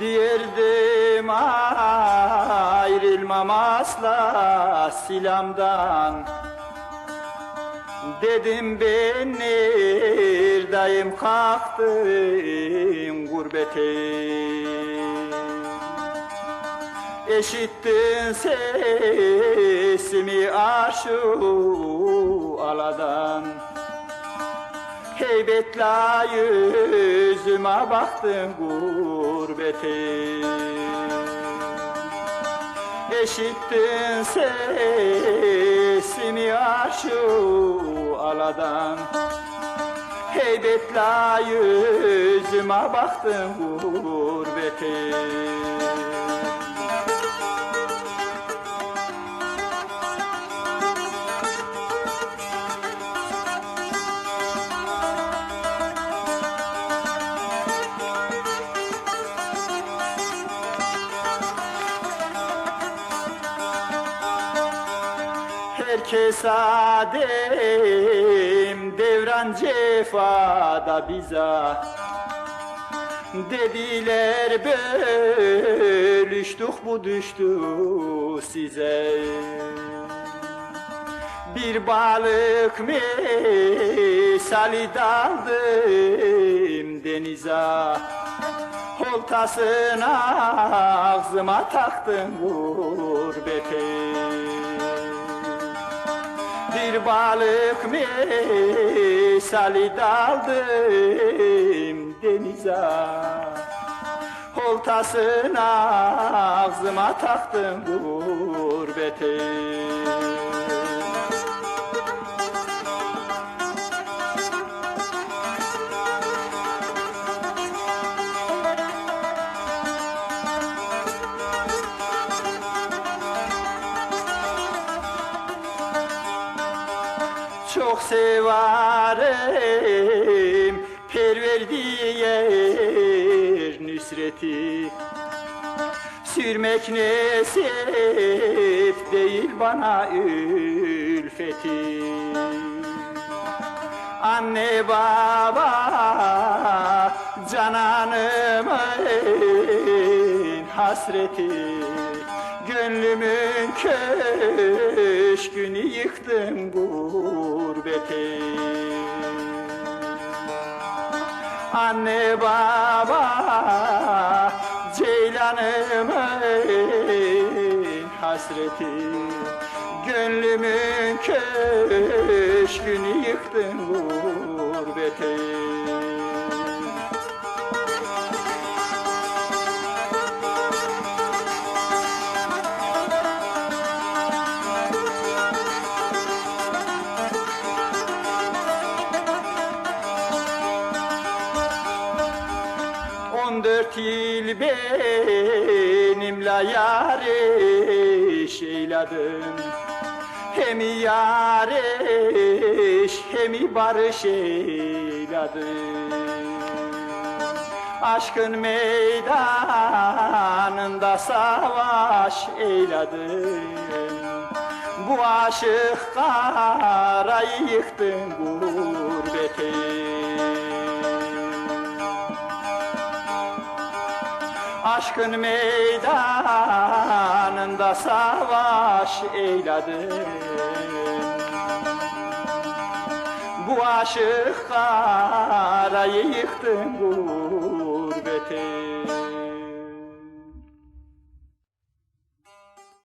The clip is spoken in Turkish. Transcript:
Diyerdim ayrılmam asla silamdan Dedim ben neredeyim kalktım gurbete. Eşittin sesimi aşu aladan. Heybetla yüzüme baktım gurbete Eşittin sesimi aşu aladan. Heybetla yüzüme baktım gurbete Herkes adem devran cefada biza. Dediler bölüştük bu düştü size. Bir balık misali daldım denize. Oltasını ağzıma taktım gurbete bir balık misali daldım denize. Oltasını ağzıma taktım gurbete Çok severim perverdiyer nüsreti Sürmek nesip değil bana ülfeti. Anne baba cananımın hasreti Gönlümün köşkünü yıktım gurbete Anne baba ceylanımın hasreti. Gönlümün köşkünü yıktım gurbete dört yıl benimle yar eş eyledim Hem yar eş hem barış eyledim Aşkın meydanında savaş eyledim Bu aşık karayı yıktın gurbete Aşkın meydanında savaş eyledim Bu aşık karayı yıktın gurbete